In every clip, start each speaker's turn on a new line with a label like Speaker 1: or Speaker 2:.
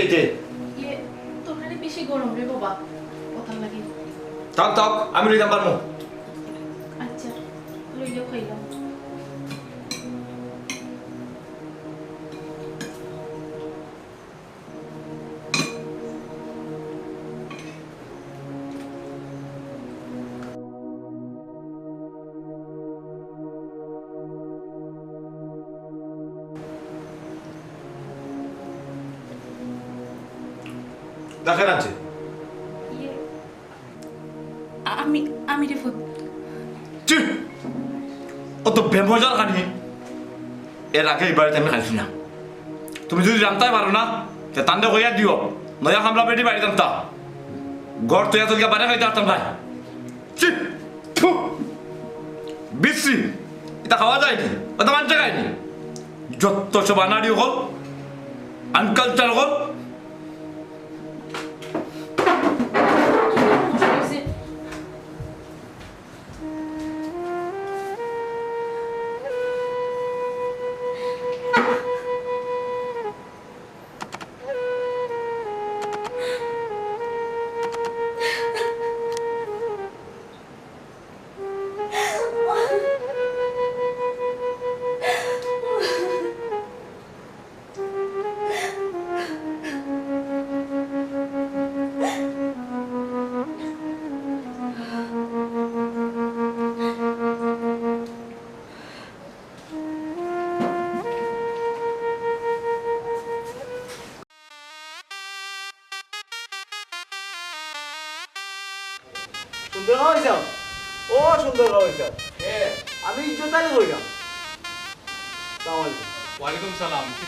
Speaker 1: আইতে
Speaker 2: ইয়ে বেশি গরম রে বাবা। কথা লাগে।
Speaker 1: থাক থাক আমি লইতাম পারমু। দেখেন আছে?
Speaker 2: ইয়ে আমি আমি রে ফুট
Speaker 1: চি অত বেমজার কানি এর আগে এই বাড়িতে আমি খাইছি না। তুমি যদি জানতে পারো না তে তান্ডে কইয়া দিও নয়া কামলা পেটি বাড়ি জানতা। গড় তো এত বাড়ি খাইতে পারতাম ভাই চি থু বিশ্রী! এটা খাওয়া যায়নি ওটা মানতে খায়নি যত সব আনাড়ি হল আনকালচার হল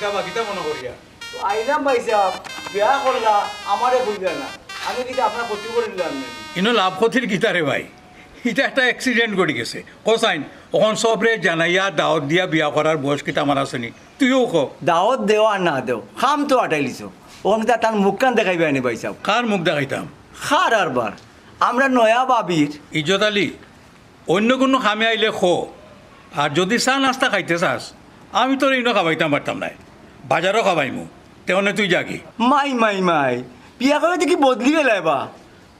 Speaker 3: সালাম
Speaker 4: কিতাবা কিতা মনে করিয়া?
Speaker 3: তো আইলাম ভাইসাব বিয়া করলা আমারে কইলা না। আমি কিন্তু আপনার ক্ষতি করে দিলাম
Speaker 4: ইনো লাভ ক্ষতির কিতা রে ভাই? এটা একটা অ্যাক্সিডেন্ট করে গেছে কোসাইন ওখন সবরে জানাইয়া দাওয়াত দিয়া বিয়া করার বয়স কিতা আমার আসেনি তুইও ক।
Speaker 3: দাওয়াত দেও আর না দেও খাম তো আটাই লিছো। ওখানে তার মুখ কান দেখাইবে আনি ভাইসাব
Speaker 4: কার মুখ দেখাইতাম?
Speaker 3: খার আর বার আমরা নয়া বাবির
Speaker 4: ইজ্জত আলী অন্য কোনো খামে আইলে খো। আর যদি চা নাস্তা খাইতে চাস আমি তোর ইনো খাবাইতাম পারতাম নাই। বাজারও খাবাইমু। তেমনে তুই যাগি।
Speaker 3: মাই মাই মাই বিয়া করে দেখি বদলি গেলাইবা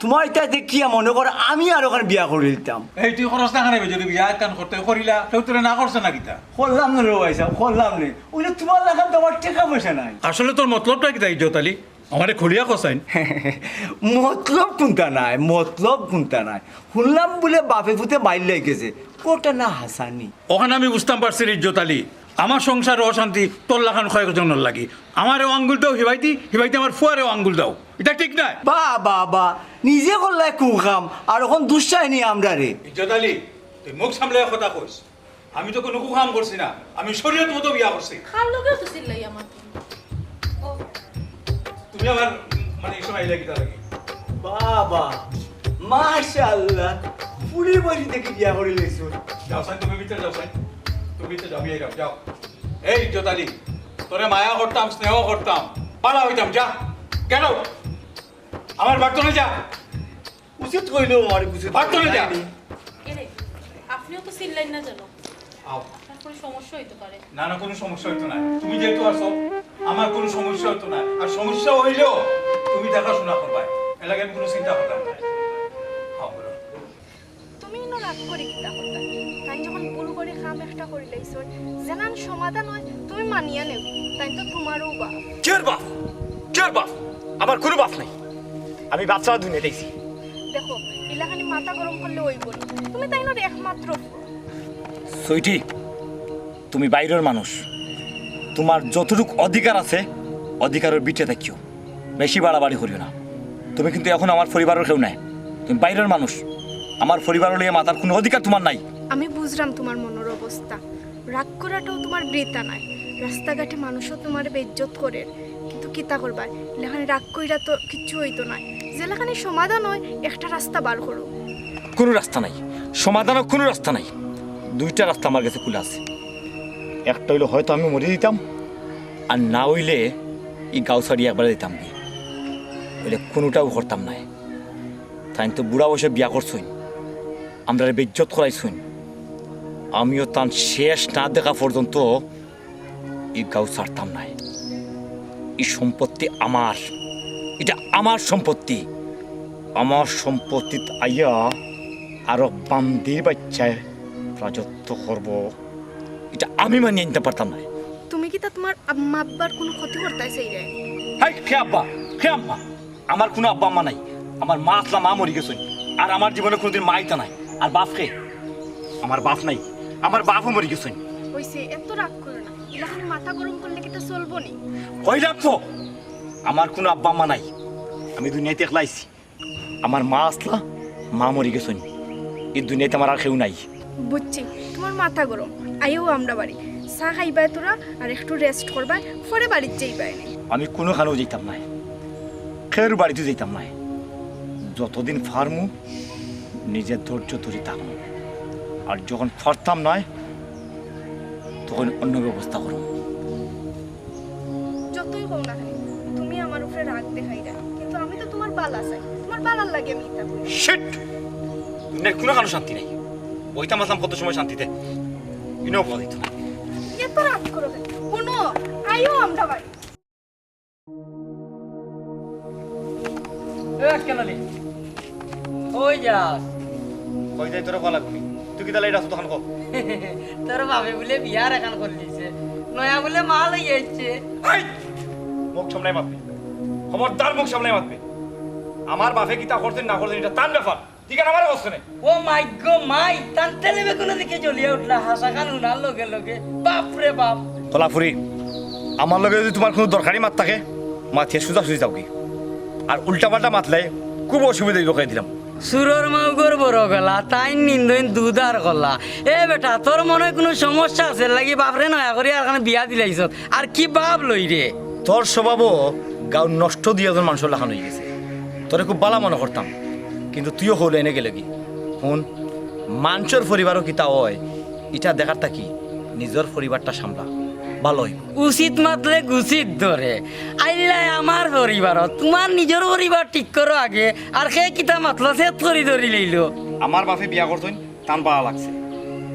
Speaker 3: তোমার এটা দেখিয়া মনে করো আমি আর ওখানে বিয়া করে দিতাম।
Speaker 4: এই তুই খরচ না খানাবি যদি বিয়া কান করতে করিলা কেউ তোরে না করছে না কিতা?
Speaker 3: করলাম না রে ভাইসাব করলাম নে? ওইটা তোমার লাগাম তোমার টাকা পয়সা নাই।
Speaker 4: আসলে তোর মতলবটা কিতা ইজ্জত আলী? আমারে খুলিয়া কসাইন
Speaker 3: মতলব কোনটা নাই? মতলব কোনটা নাই? শুনলাম বলে বাপে পুতে বাইর গেছে কোটা না হাসানি
Speaker 4: ওখানে আমি বুঝতাম পারছি ইজ্জত আলী। আমার সংসারে অশান্তি তোর লাখান কয়েকজনের লাগি। আমারও আঙ্গুল দাও হিবাইতি হিবাইতি আমার ফুয়ারেও আঙ্গুল দাও। এটা ঠিক নাই
Speaker 3: বা বা বা নিজে করলাই কু কাম আর এখন দুশ্চাইনি আমরা রে।
Speaker 4: ইজ্জত আলী তুই মুখ সামলে কথা কইস। আমি তো কোনো কাম করছি না আমি শরীয়ত মতো বিয়া করছি।
Speaker 2: খার লগেও তো চিল্লাই আমার
Speaker 4: তুমি আমার মানে এই সময় লাগি? লাগে
Speaker 3: বাবা মাশাআল্লাহ পুরি বসি দেখি বিয়া করে লইছো
Speaker 4: যাও সাইন তুমি ভিতরে যাও সাইন তুমি যাও বিয়ে যাও যাও। এই তোরে মায়া করতাম স্নেহ করতাম। পালা হইতাম যা। কেন? আমার বাড়তনে যা।
Speaker 3: উচিত কইলো আমার উচিত
Speaker 4: যা।
Speaker 2: এরে আপনিও তো চিল্লাই না জানো?
Speaker 4: আও।
Speaker 2: সমস্যা হইতে পারে।
Speaker 4: না না কোনো সমস্যা না। তুমি যেহেতু আসো আমার কোনো সমস্যা হতো না। আর সমস্যা হইলেও তুমি দেখাশোনা করবা এলাকায় আমি কোনো চিন্তা করতাম না হ্যাঁ
Speaker 5: ইনো করে কিতা তাই যখন ভুল করে একটা করে লাইছ জানান সমাধান হয় তুমি মানিয়া নেও। তাই তো তোমারও বা
Speaker 6: কের বাপ? কের বাপ? আমার কোনো বাপ নাই। আমি বাচ্চা দুনিয়া দেখছি
Speaker 5: দেখো এলাকানি মাথা গরম করলে ওই বলি তুমি তাই একমাত্র।
Speaker 6: সুইটি তুমি বাইরের মানুষ। তোমার যতটুকু অধিকার আছে অধিকারের বিটে দেখিও। বেশি বাড়াবাড়ি করিও না। তুমি কিন্তু এখন আমার পরিবারের কেউ নাই। তুমি বাইরের মানুষ। আমার পরিবার লিয়ে মাতার কোনো অধিকার তোমার নাই।
Speaker 5: আমি বুঝলাম তোমার মনের অবস্থা। রাগ করাটাও তোমার বৃতা নাই রাস্তাঘাটে মানুষও তোমার বেজ্জত করে। কিন্তু কিতা করবা? এলাকানি রাগ কইরা তো কিচ্ছু হইতো না। যেলাখানি সমাধান হয় একটা রাস্তা বার করো।
Speaker 6: কোনো রাস্তা নাই। সমাধানের কোনো রাস্তা নাই। দুইটা রাস্তা আমার কাছে খুলে আছে। একটা হইলে হয়তো আমি মরে দিতাম আর না হইলে এই গাও ছাড়িয়ে একবারে দিতাম কি হইলে কোনোটাও করতাম নাই। তাই তো বুড়া বসে বিয়া করছইন। আমরা বেজ্জত করাইছইন আমিও তার শেষ না দেখা পর্যন্ত এই গাও ছাড়তাম নাই। এই সম্পত্তি আমার। এটা আমার সম্পত্তি। আমার সম্পত্তিত আইয়া আরও বান্দির বাচ্চায় রাজত্ব করব। এটা আমি মানিয়ে নিতে পারতাম না
Speaker 5: তুমি কি তা তোমার আম্মা আব্বার কোনো ক্ষতি করতে চাই
Speaker 6: হাই খে আব্বা খে আম্মা। আমার কোনো আব্বা আম্মা নাই। আমার মা আসলা মা মরি গেছেন আর আমার জীবনে কোনোদিন মাইতা নাই। আর বাপ খে আমার বাপ নাই আমার বাপও মরি গেছেন
Speaker 5: হইছে এত রাগ করো না এলাকানে মাথা গরম করলে কি তা চলবো নি?
Speaker 6: কইলাম তো আমার কোনো আব্বা মা নাই আমি দুনিয়াতে একলাইছি আমার মা আসলা মা মরি গেছেন এই দুনিয়াতে আমার আর কেউ নাই।
Speaker 5: বুঝছি তোমার মাথা গরম আইও আমরা বাড়ি। চা খাইবাই তোরা আর একটু রেস্ট করবা পরে বাড়ির যাইবাই
Speaker 6: আমি কোনোখানেও যেতাম না খের বাড়িতে যেতাম না যতদিন ফার্মু নিজের ধৈর্য ধরে থাকব আর যখন ফরতাম নয় তখন অন্য ব্যবস্থা করো।
Speaker 5: যতই হোক না তুমি আমার উপরে রাগ দেখাই না। কিন্তু আমি তো তোমার বালা চাই। তোমার বালার লাগে আমি ইতা করি
Speaker 6: শিট দুনিয়ার কোনো কারও শান্তি নেই। বইতাম আসলাম কত সময় শান্তিতে?
Speaker 5: এত রাগ করো কোনো? আইও আমরা বাড়ি।
Speaker 7: ওই যা।
Speaker 6: কই যাই তোরা ভালো লাগবি তুই কি তাহলে এটা তখন কো?
Speaker 7: তোর ভাবে বলে বিয়ার এখান করে নয়া বলে মাল হয়ে যাচ্ছে
Speaker 6: এই! মুখ সামলাই মাতবে। খবরদার মুখ সামলাই মাতবে। আমার বাপে কি তা করতেন না করতেন এটা তার ব্যাপার ঠিক আছে আমার অবস্থা নেই।
Speaker 7: ও মাই গো মাই টানতে নেবে কোনো দিকে জ্বলিয়ে উঠলা। হাসা খান উনার লগে লগে। বাপ রে বাপ।
Speaker 6: কলাপুরি আমার লগে যদি তোমার কোনো দরকারি মাত থাকে মাথিয়ে সুজা সুজি যাও কি আর উল্টা পাল্টা মাতলে খুব অসুবিধা দোকাই দিলাম।
Speaker 7: সুরর মাউগর বড় গলা তাই নিন্দইন দুধার গলা। এ বেটা, তোর মনে কোনো সমস্যা আছে? লাগি বাপরে নয়া করি আর এখানে বিয়া দিলাইছ আর কি বাপ লই রে?
Speaker 6: তোর স্বভাবও গাও নষ্ট দিয়ে একজন মানুষের লাখানো হয়ে গেছে। তোরে খুব বালা মনে করতাম। কিন্তু তুইও হলো এনে গেলে কি? শুন, মানুষের পরিবারও কি তা হয়? এটা দেখারটা কি? নিজের পরিবারটা সামলা। ভালো হইব
Speaker 7: উচিত মাতলে গুচিত ধরে। আইলাই আমার পরিবার তোমার নিজের পরিবার ঠিক করো আগে আর সে কিতা মাতলা সে ধরি ধরি লইলো।
Speaker 6: আমার বাপে বিয়া করতেন টান পাড়া লাগছে।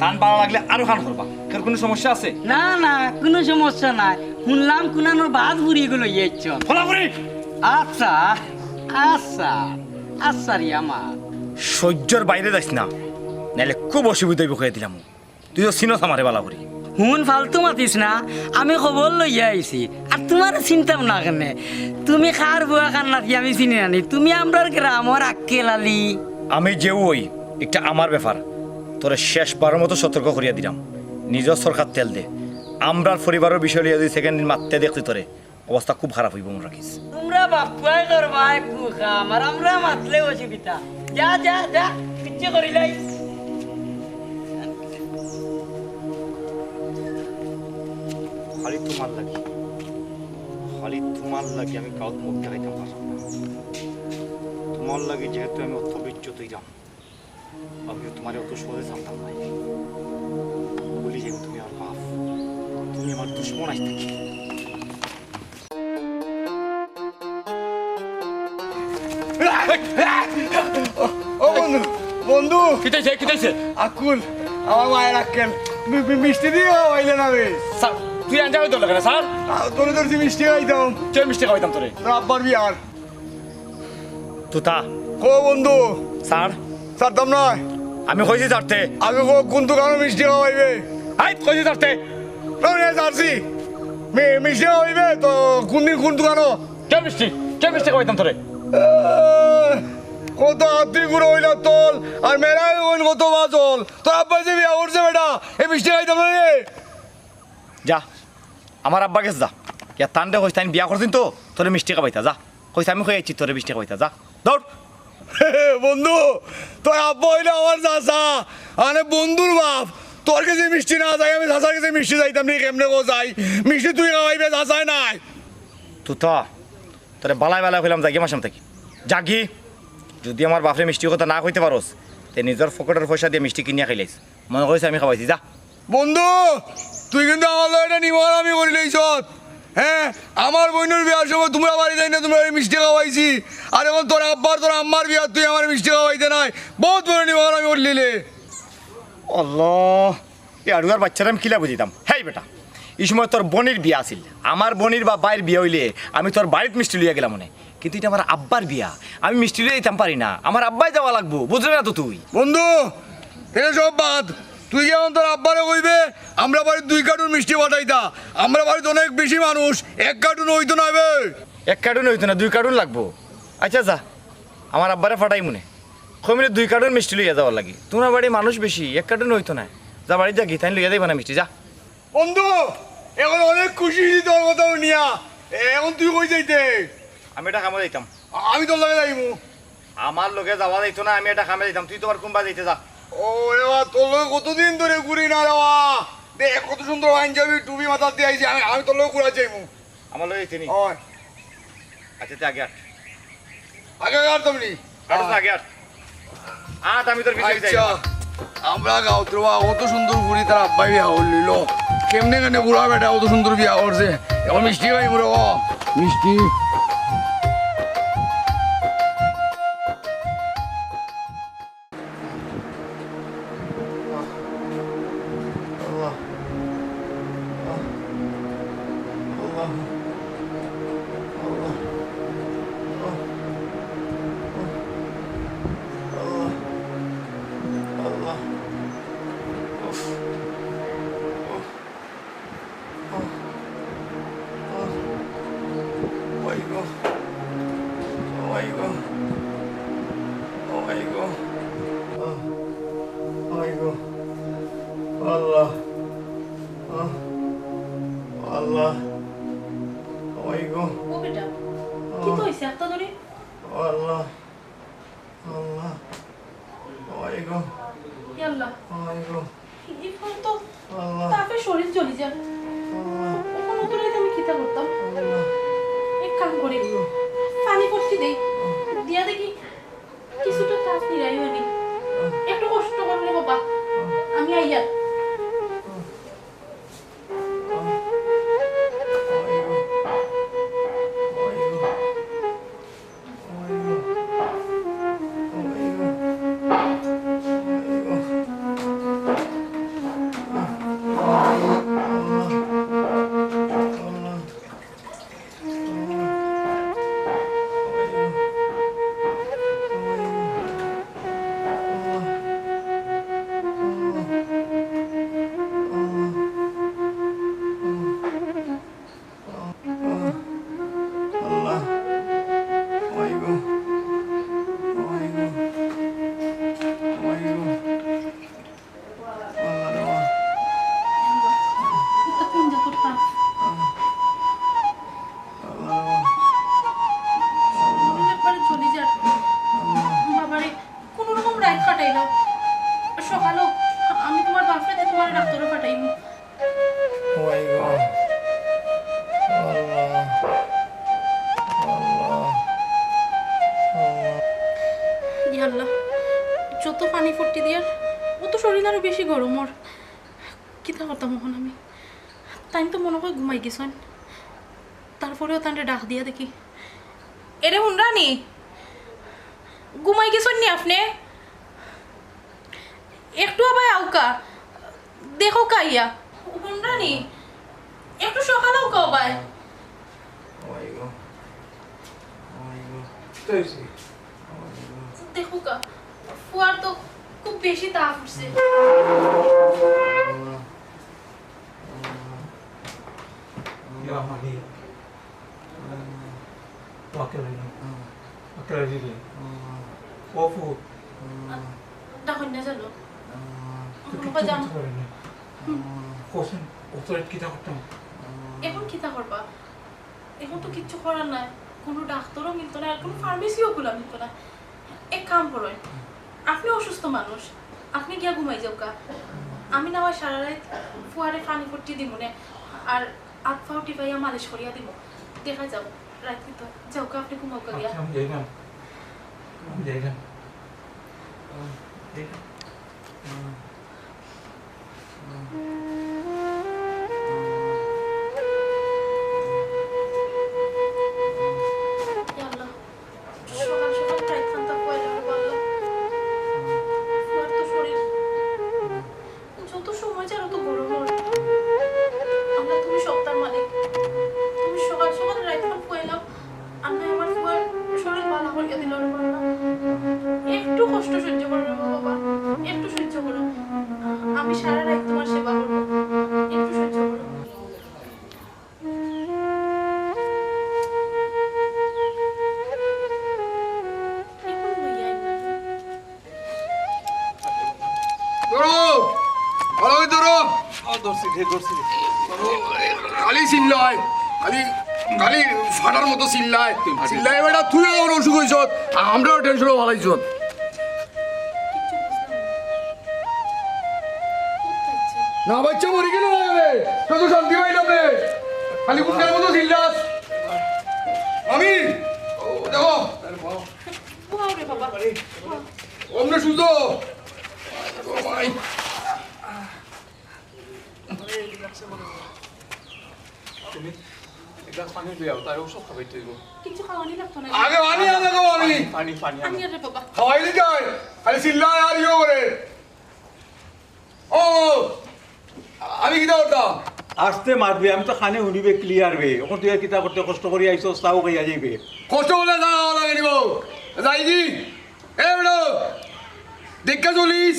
Speaker 6: টান পাড়া লাগলে আরও খান করবা এর কোনো সমস্যা আছে?
Speaker 7: না না কোনো সমস্যা নাই। শুনলাম কুনানোর বাদ ঘুরিয়ে গেল ইয়েছ
Speaker 6: ফলাফলি
Speaker 7: আচ্ছা আচ্ছা আচ্ছা রে আমার
Speaker 6: সহ্যর বাইরে যাইস না। নাহলে খুব অসুবিধা হইব দিলাম। তুই তো চিনস আমারে বালা করি
Speaker 7: হুন ফালতু মাতিস না আমি খবর লইয়া আইছি। আর তোমার চিন্তাম না কেনে? তুমি খার বুয়া খান নাকি আমি চিনি আনি তুমি আমরার গ্রামর আক্কেল আলি।
Speaker 6: আমি যেও ওই একটা আমার ব্যাপার। তোরে শেষবারের মতো সতর্ক করিয়া দিলাম। নিজের সরকার তেল দে। আমরার পরিবারের বিষয় লিয়ে যদি সেকেন্ড দিন মারতে দেখতে তোরে অবস্থা খুব খারাপ হইব মনে রাখিস।
Speaker 7: তোমরা বাপুয়াই করবা আর আমরা মাতলে অসুবিধা। যা যা যা কিচ্ছু করিলাই।
Speaker 6: তোমার লাগি। খালি তোমার লাগি আমি কাউত মুখ দেখাইতাম পারলাম না। তোমার লাগে যেহেতু আমি অত বিচ্যুত হইলাম আমিও তোমার অত সহজে জানতাম না। বলি যাই তুমি আমার বাপ তুমি আমার দুশ্মন থেকে।
Speaker 8: ও বন্ধু বন্ধু।
Speaker 6: কিতাইছে
Speaker 8: আকুল আমার মায়ের আক্কেল। মিষ্টি দিয়ে হইলে না বে
Speaker 6: স্যার তুই আনতে হইতো লাগে স্যার?
Speaker 8: তোরে তোর ধরছি মিষ্টি খাইতাম।
Speaker 6: কে মিষ্টি খাওয়াইতাম তোরে?
Speaker 8: তোর আব্বার বিয়ার।
Speaker 6: তুতা
Speaker 8: কো বন্ধু?
Speaker 6: স্যার?
Speaker 8: ছাড়তাম নয়
Speaker 6: আমি কইছি ছাড়তে
Speaker 8: আগে কো কোন দোকানে মিষ্টি খাওয়াইবে।
Speaker 6: আই কইছি ছাড়তে
Speaker 8: ছাড়ছি। মি- মিষ্টি খাওয়াইবে তো কোন দিন কোন দোকানও
Speaker 6: কে মিষ্টি? কে মিষ্টি খাওয়াইতাম তোরে?
Speaker 8: কত হাতি গুঁড়ো হইল তোল আর মেরাই হইল কত বাজল। তোর আব্বা যে বিয়া করছে বেটা এই মিষ্টি খাইতাম রে।
Speaker 6: যা। আমার আব্বা গেছে যা। ইয়া তান্ডে কইছে আমি বিয়া করছিন তো। তোরে মিষ্টি খাওয়াইতা যা। কইছে আমি খাইছি তোরে মিষ্টি খাওয়াইতা যা। দৌড়
Speaker 8: বন্ধু তোর আব্বা হইলে আমার চাচা। মানে বন্ধুর বাপ তোর কাছে মিষ্টি না যাই আমি চাচার কাছে মিষ্টি যাইতাম নি কেমনে কো যাই। মিষ্টি তুই খাওয়াইবে চাচাই নাই।
Speaker 6: তুই তো তোরে বালাই বালাই হইলাম জাগি মাসাম থাকি। জাগি যদি আমার বাপরে মিষ্টি কথা না কইতে পারোস তে নিজের ফকটের পয়সা দিয়ে মিষ্টি কিনিয়া খাইলাইস মনে করিস আমি খাওয়াইছি যা।
Speaker 8: বন্ধু তুই কিন্তু আমার এটা নিমর আমি করি লইছ হ্যাঁ আমার বোনের বিয়ার সময় তোমরা বাড়ি যাই না তোমরা মিষ্টি খাওয়াইছি। আর এখন তোর আব্বার তোর আম্মার বিয়ার তুই আমার মিষ্টি খাওয়াইতে নাই। বহুত বড় নিমর আমি করলিলে
Speaker 6: আল্লাহ এই আড়ুয়ার বাচ্চারা আমি কিলা বুঝিতাম? হেই বেটা এই সময় তোর বোনের বিয়া আছিল। আমার বোনের বা বাইর বিয়া হইলে আমি তোর বাড়িত মিষ্টি লইয়া গেলাম মনে। কিন্তু এটা আমার আব্বার বিয়া। আমি মিষ্টি লইয়া দিতাম পারি না। আমার আব্বাই যাওয়া লাগবো বুঝলি না তো তুই?
Speaker 8: বন্ধু এটা সব বাদ। তুই যেমন তোর আব্বারে কইবে আমরা বাড়ির দুই কার্টুন মিষ্টি পাঠাইতা। আমরা বাড়িতে অনেক বেশি মানুষ এক কার্টুন হইতো না বে
Speaker 6: এক কার্টুন হইতো না দুই কার্টুন লাগবো। আচ্ছা যা আমার আব্বারে ফাটাই মনে। কমিনে দুই কার্টুন মিষ্টি লইয়া যাওয়ার লাগে। তোমার বাড়ি মানুষ বেশি এক কার্টুন হইতো না। যা বাড়ি যা গীতাইন লইয়া যাইবা না মিষ্টি যা।
Speaker 8: বন্ধু এখন অনেক খুশি তোর কথা নিয়া এখন তুই কই যাইতে?
Speaker 6: আমি এটা কামে যাইতাম।
Speaker 8: আমি তোর লাগে যাইমু।
Speaker 6: আমার লগে যাওয়া যাইতো না আমি এটা কামে যাইতাম। তুই তোমার কোনবা যাইতে যা।
Speaker 8: ও তোর লগে কতদিন ধরে ঘুরি না দেখ কত সুন্দর টুপি মাথা দিয়ে আইছি আমি আমি তোর লগে ঘুরা যাইমু।
Speaker 6: আমার লোক নি আচ্ছা তুই আগে আট।
Speaker 8: আগে আর তুমি
Speaker 6: তো আগে আট। আট আমি তোর পিছনে যাই
Speaker 8: আচ্ছা। আমরা গাঁও তো অত সুন্দর ঘুরি তার আব্বাই বিয়া কেমনে কেমনে বুড়া বেটা অত সুন্দর বিয়া করছে। এখন মিষ্টি ভাই বুড়ো মিষ্টি।
Speaker 2: পরে ডাক্তারও পাঠাইব যত পানি ফুটি দিয়ার ও তো শরীর আরও বেশি গরম ওর কিতা কথা এখন আমি তাই তো মনে হয় ঘুমাই গেছেন তারপরেও তান্ডে ডাক দিয়া দেখি এরে হুনরানি ঘুমাই গেছেন নি আপনি একটু আবার আউকা দেখো কাইয়া হুমরানি একটু
Speaker 1: সকালেও ভাই।
Speaker 2: দেখো কা ফুয়ার তো খুব বেশি তাপ উঠছে। দেখুন না
Speaker 4: চলো
Speaker 2: এখন কিতা করবা? এখন তো কিচ্ছু করার নাই। কোনো ডাক্তারও মিলতো না আর কোনো ফার্মেসিও খোলা মিলতো না। এক কাম করেন আপনি অসুস্থ মানুষ আপনি গিয়া ঘুমাই যাও কা আমি না হয় সারা রাত ফুয়ারে পানি ফুটি দিব নে আর আত ফাও টিপাইয়া মালিশ করিয়া দিব। দেখা যাও রাত্রি তো যাও কা আপনি ঘুমাও কা গিয়া।
Speaker 4: Kami jalan. Kami jalan.
Speaker 8: Mm. মতো চিল্লায়। চিল্লায় বেটা তুই আমার অসুখ হয়েছ। আমরাও টেনশনও ভালাইছ।
Speaker 2: না।
Speaker 8: বাচ্চা মরি গেলে যাবে। তুই তো শান্তি পাইলাম রে। খালি কুকুরের মতো চিল্লাস। আমি? ও, দেখো।
Speaker 2: রে
Speaker 8: অমনে ও ভাই।
Speaker 1: গ্লাস পানি দিয়ে আও তার ওষুধ খাবাই তুই
Speaker 2: কিচ্ছু খাওয়ানি লাগতো না
Speaker 8: আগে আনি আনে গো আমি
Speaker 1: পানি পানি
Speaker 2: আমি আর রে বাবা
Speaker 8: খাওয়াইলে আর ইয়ে করে ও আমি করতাম
Speaker 1: আসতে মারবে আমি তো খানে শুনিবে ক্লিয়ার বে তুই কিতা করতে কষ্ট করে আইছো তাও খাইয়া যাইবে
Speaker 8: কষ্ট যা লাগে নিব যাই কি এ বেটো দেখা চলিস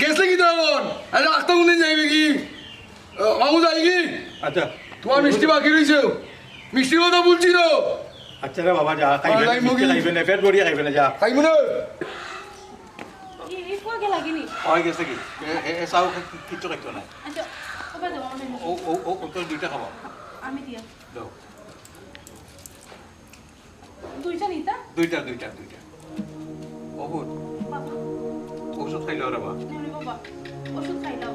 Speaker 8: গেছলে কি তখন আরে আস্তে কোনদিন যাইবে কি মামু যাই কি
Speaker 1: আচ্ছা
Speaker 8: তোমার মিষ্টি বাকি রয়েছে মিষ্টি কথা বলছি তো
Speaker 1: আচ্ছা রে বাবা যা খাইবে। খাইবে না পেট ভরিয়া খাইবে না যা।
Speaker 8: খাইব না।
Speaker 1: হয় গেছে কি? এ- চাও কিচ্ছু খাইতো না
Speaker 2: আচ্ছা
Speaker 1: ও ও ও তোর দুইটা খাবা।
Speaker 2: আমি দিয়া।
Speaker 1: দাও
Speaker 2: দুইটা নিতা?
Speaker 1: দুইটা দুইটা দুইটা। বহুত।
Speaker 2: বাবা
Speaker 1: ঔষধ খাইলে রে বাবা।
Speaker 2: ওষুধ খাইলাও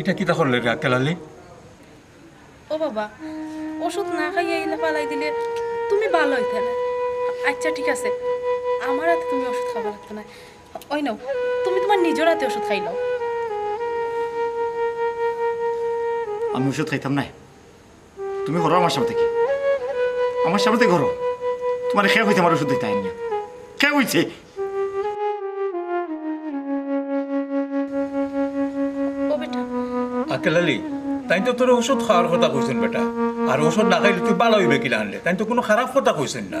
Speaker 1: এটা কিতা করলে রে কেলালি?
Speaker 2: ও বাবা ওষুধ না খাইয়ে এলে পালাই দিলে তুমি ভালো হইতে না। আচ্ছা ঠিক আছে। আমার হাতে তুমি ওষুধ খাবার লাগতো না। ওই নাও তুমি তোমার নিজের হাতে ওষুধ খাইলাও
Speaker 9: আমি ওষুধ খাইতাম না তুমি ঘর আমার সামনে থেকে। আমার সামনে থেকে ঘর। তোমার খেয়ে হইতে আমার ওষুধ দিতে আইন না। খেয়ে হইছে।
Speaker 1: আকেলালি তাই তো তোর ওষুধ খাওয়ার কথা কইছেন বেটা। আর ওষুধ না খাইলে তুই ভালো হইবে কিনা আনলে? তাই তো কোনো খারাপ কথা কইছেন না।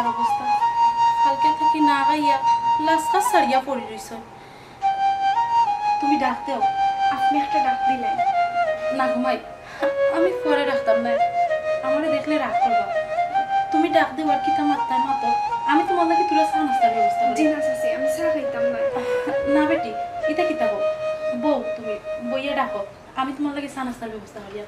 Speaker 2: পোয়ার অবস্থা। কালকে থাকি না গাইয়া লাস্কা সারিয়া পড়ে রইছ। তুমি ডাক দেও।
Speaker 5: আপনি একটা ডাক দিলেন।
Speaker 2: না ঘুমাই। আমি পরে রাখতাম না। আমারে দেখলে রাগ করবা। তুমি ডাক দেও আর কিতা মাত্তায় মাতো আমি তোমার নাকি তুলা চা নাস্তার ব্যবস্থা
Speaker 5: জি না চাচি আমি চা খাইতাম না।
Speaker 2: না বেটি এটা কিতা বউ? বউ তুমি বইয়ে ডাকো। আমি তোমার লাগে চা নাস্তার ব্যবস্থা করিয়া।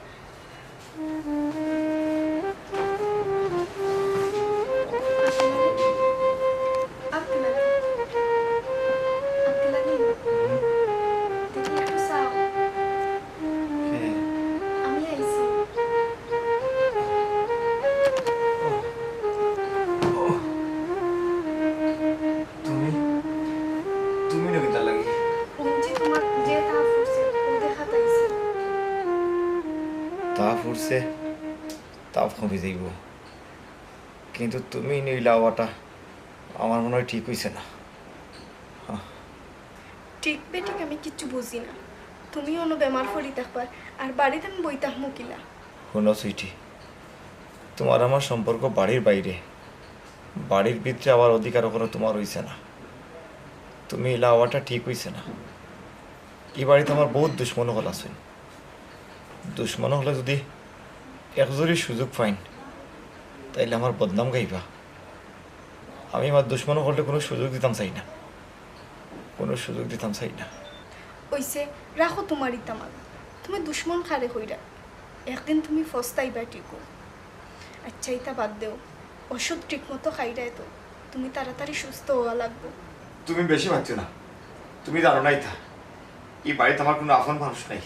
Speaker 5: তা ফুরছে
Speaker 6: তাপ কমে যাইব কিন্তু তুমি নিলাওয়াটা আমার মনে হয় ঠিক হইছে না।
Speaker 5: ঠিক বেঠিক আমি কিচ্ছু বুঝি না। তুমি অন্য বেমার পড়ি থাকবার আর বাড়িতে আমি বইতাম মুকিলা
Speaker 6: শোনো সুইটি তোমার আমার সম্পর্ক বাড়ির বাইরে। বাড়ির ভিতরে আবার অধিকার কোনো তোমার হইছে না। তুমি লাওয়াটা ঠিক হইছে না। এই বাড়িতে আমার বহুত দুশ্মন হল আছে। দুশ্মন হলে যদি একজনই সুযোগ পাইন তাইলে আমার বদনাম গাইবা। আমি আমার দুশ্মন হলে কোনো সুযোগ দিতাম চাই না কোনো সুযোগ দিতাম চাই না
Speaker 5: ওইসে রাখো তোমার ইতামাল তুমি দুশ্মন খারে হইরা একদিন তুমি ফস্তাইবা টিকো আচ্ছা ইতা বাদ দেও। ওষুধ ঠিক মতো খাইরাই তো। তুমি তাড়াতাড়ি সুস্থ হওয়া লাগবে।
Speaker 6: তুমি বেশি ভাবছ না। তুমি জানো নাই তা এই বাড়িতে আমার কোনো আপন মানুষ নাই।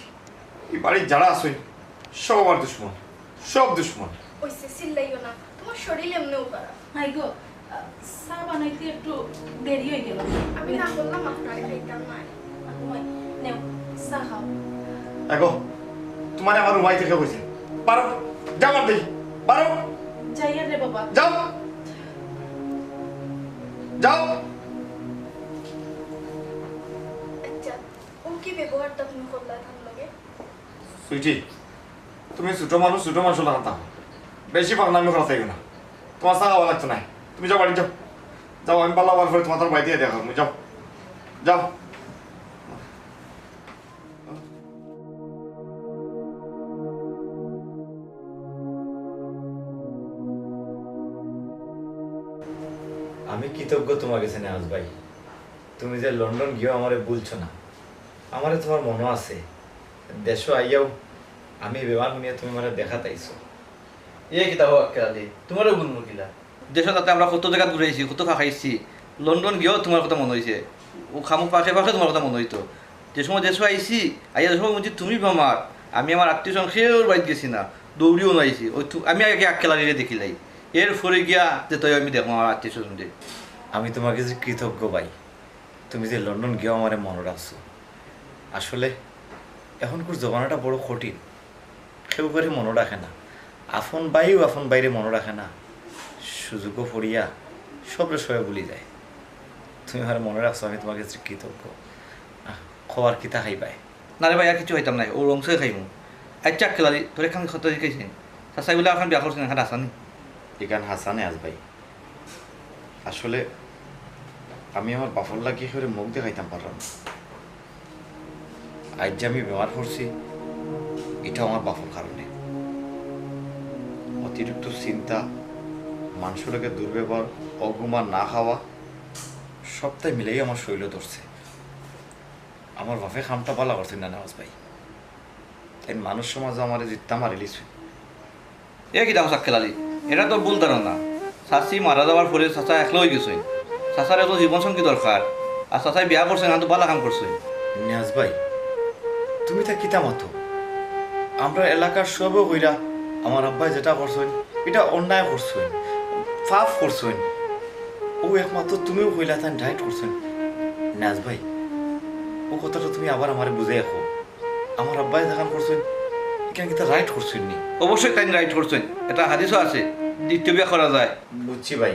Speaker 6: এই বাড়ির যারা আসেন সব আমার দুশ্মন সব দুশ্মন।
Speaker 5: ওইসে চিল্লাইও না তোমার শরীর এমনিও পারা
Speaker 2: মাই গো চা বানাইতে একটু দেরি হয়ে গেল।
Speaker 5: আমি না বললাম আপনার খাইতাম না
Speaker 2: নেও চা খাও।
Speaker 6: দেখো তোমার আমার উমাই থেকে বলছে পারো যাও আর দেখি পারো।
Speaker 2: যাইয়া রে বাবা।
Speaker 6: যাও। যাও।
Speaker 5: আচ্ছা ও কি ব্যবহারটা তুমি করলা
Speaker 6: সুইটি তুমি ছোট মানুষ ছোট মানুষ লাগতা বেশি পাগলামি করা থাকবে না। তোমার চা খাওয়া লাগতো না তুমি যাও বাড়ি, যাও। যাও, আমি পাল্লা হওয়ার পরে তোমার তোর বাড়িতে দেখা যাও। যাও। আমি কৃতজ্ঞ তোমার কাছে নেওয়াজ ভাই। তুমি যে লন্ডন গিয়েও আমারে বলছো না। আমারে তোমার মনে আছে। দেশও আইয়াও আমি বেমার শুনিয়া তুমি মানে দেখা তাইছো
Speaker 10: এ কিতাব আক্কেলালি তোমারও গুণ মুখিলা দেশত তাতে আমরা কত জায়গাত ঘুরাইছি কত খাইছি। লন্ডন গিয়েও তোমার কথা মনে হয়েছে ও খামুক পাশে পাশে তোমার কথা মনে হইতো যে সময় দেশ আইছি আইয়া যে সময় বলছি তুমি বেমার আমি আমার আত্মীয় স্বজন সেও বাড়িতে গেছি না দৌড়িও নাইছি। ওই আমি আগে আক্কেলালিরে দেখিলাই এর ফরে গিয়া যে তই আমি দেখো আমার আত্মীয় স্বজনদের
Speaker 6: আমি তোমাকে যে কৃতজ্ঞ ভাই তুমি যে লন্ডন গিয়েও আমারে মনে রাখছো আসলে এখনকার জমানাটা বড় কঠিন। কেউ করে মনে রাখে না। আফন বাইও আফন বাইরে মনে রাখে না। সুযোগও পড়িয়া সবরে সবাই বলি যায়। তুমি আমার মনে রাখছো আমি তোমাকে কৃতজ্ঞ। খবর কিতা খাই পাই
Speaker 10: না রে ভাই, আর কিছু খাইতাম নাই। ও রংসে খাইমু। আচ্ছা আক্কেলালি তোর এখান কত শিখাইছেন চাচাই বলে এখন বিয়া করছেন, এখানে আসানি?
Speaker 6: এখান হাসানে আজ ভাই। আসলে আমি আমার বাফর লাগিয়ে করে মুখ দেখাইতাম পারলাম না। আজ যে আমি বেমার পড়ছি এটা আমার বাফর কারণে। অতিরিক্ত চিন্তা মানুষটাকে দুর্ব্যবহার অঘুমা না খাওয়া সবটাই মিলেই আমার শৈল ধরছে। আমার বাপে খামটা পালা করছেন না নামাজ ভাই। তাই মানুষ সমাজ আমার জিততা মারি লিছে।
Speaker 10: এ কি দেখো সাক্ষেলালি এটা তোর ভুল ধারণা। শাশি মারা যাওয়ার পরে চাচা একলা হয়ে গেছে। চাচার এত জীবন সঙ্গী দরকার। আর চাচাই বিয়া করছে না তো ভালো কাম করছে।
Speaker 6: নিয়াজ ভাই তুমি তা কিতা মতো? আমরা এলাকার সব কইরা আমার আব্বাই যেটা করছেন এটা অন্যায় করছেন পাপ করছেন। ও একমাত্র তুমিও কইলা তাই রাইট করছেন। নিয়াজ ভাই ও কথাটা তুমি আবার আমারে বুঝে রাখো আমার আব্বাই দেখান করছেন এখানে কিতা রাইট করছেন নি?
Speaker 10: অবশ্যই তাই রাইট করছেন। এটা হাদিসও আছে দ্বিতীয় বিয়া করা যায়।
Speaker 6: বুঝছি ভাই।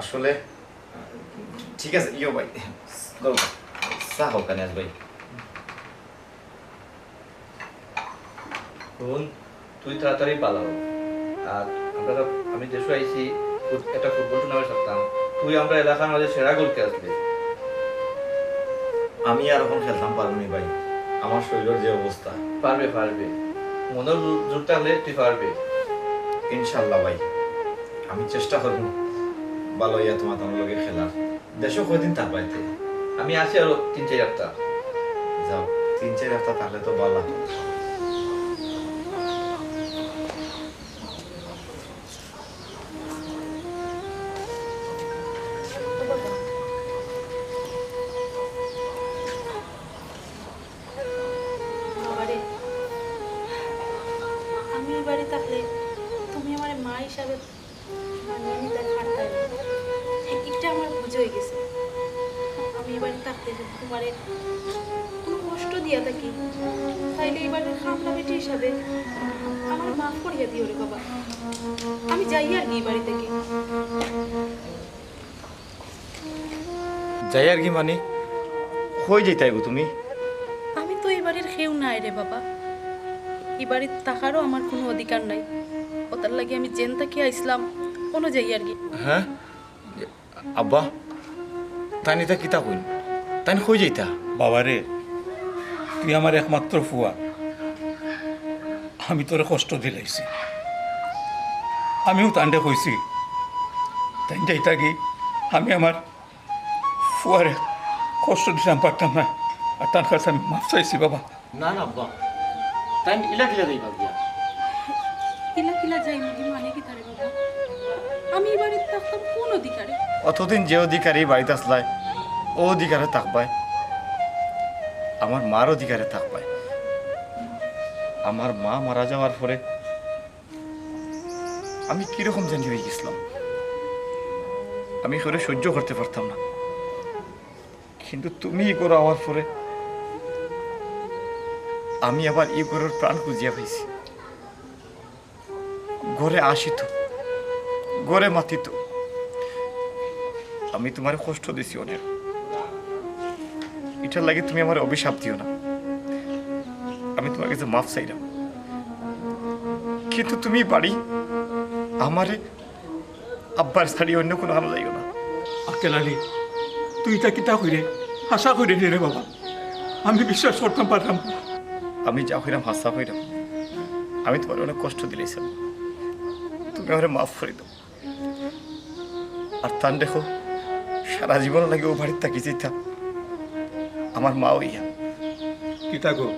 Speaker 6: আসলে ঠিক আছে ইয়ো ভাই। চা হোক নিয়াজ ভাই।
Speaker 10: বোন তুই তাড়াতাড়ি পালাও। আর আমরা আমি দেশে আইছি একটা ফুটবল টুর্নামেন্ট থাকতাম তুই আমরা এলাকার মাঝে সেরা গোলকে আসবে।
Speaker 6: আমি আর এখন খেলতাম পারবনি ভাই। আমার শরীরের যে অবস্থা।
Speaker 10: পারবে পারবে। মনের জোর- থাকলে তুই পারবে।
Speaker 6: ইনশাল্লাহ ভাই। আমি চেষ্টা করব ভালো ইয়া তোমার তোমার লগে খেলার। দেশও কয়দিন তার বাড়িতে
Speaker 10: আমি আছি আরও তিন চার সপ্তাহ।
Speaker 6: যাও তিন চার হপ্তাহ তাহলে তো ভালো
Speaker 2: আমি যাই আর কি বাড়ি থেকে।
Speaker 6: যাই আর কি মানে? কই যাইতাই গো তুমি?
Speaker 2: আমি তো এই বাড়ির কেউ নাই রে বাবা। এই বাড়ির থাকারও আমার কোনো অধিকার নাই। ওটার লাগে আমি জেন থেকে আইসলাম কোনো যাই আর কি
Speaker 6: হ্যাঁ? আব্বা তাই নিতা কিতা কইন তাই কই যাইতা?
Speaker 4: বাবারে তুই আমার একমাত্র ফুয়া। আমি তোরে কষ্ট দিলাইছি। আমিও তান্ডে কইছি তাই যাইতা কি আমি আমার ফুয়ারে কষ্ট দিতাম পারতাম না। আর তার কাছে আমি মাফ চাইছি বাবা।
Speaker 11: না না তাই ইলা কিলা
Speaker 2: কিলা যাই মানে কি তারে বাবা? আমি এই বাড়িতে থাকতাম কোন অধিকারে
Speaker 6: অতদিন যে অধিকারী বাড়িতে আসলাই ও অধিকারে থাকবাই আমার মার অধিকারে থাকবাই আমার মা মারা যাওয়ার পরে আমি কীরকম জানি হয়ে গেছিলাম আমি করে সহ্য করতে পারতাম না। কিন্তু তুমি ই করো আমার পরে। আমি আবার ই করার প্রাণ খুঁজিয়া পাইছি। ঘরে আসিত, ঘরে মাতিত। আমি তোমার কষ্ট দিছি অনেক। এটার লাগে তুমি আমার অভিশাপ দিও না। আমি তোমার কাছে মাফ চাইলাম। কিন্তু তুমি বাড়ি আমারে আব্বার ছাড়ি অন্য কোনো আনো যাইও না।
Speaker 4: আকেল আলী তুই তা কিতা কইরে? আশা কইরে নি রে বাবা। আমি বিশ্বাস করতাম পারলাম না।
Speaker 6: আমি যা হইলাম হাসা হইলাম আমি তোমার অনেক কষ্ট দিলেছিলাম তুমি আমার মাফ করে দাও। আর তান দেখো সারা জীবন লাগে ও বাড়ির তাকি যেতাম। আমার মা হইয়া
Speaker 4: কিতা গো?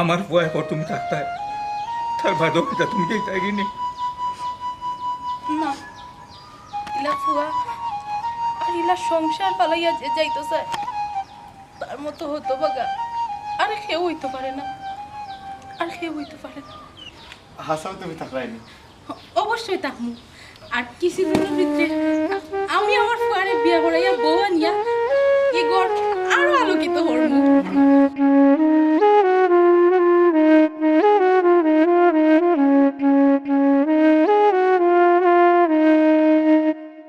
Speaker 4: আমার বুয়া তুমি থাকতায় তার বাদও কিতা তুমি যেতাই নি
Speaker 2: একলা সংসার পালাইয়া যে যাইতো স্যার তার মতো হতো বাগা আর কেউ হইতে পারে না। আর কেউ হইতে পারে না।
Speaker 6: হাসাও তুমি থাকলাইনি
Speaker 2: অবশ্যই তাহমু আর কিছুদিনের ভিতরে আমি আমার ফুয়ারে বিয়া করাইয়া বউ আনিয়া এগর আরও আলোকিত হরমু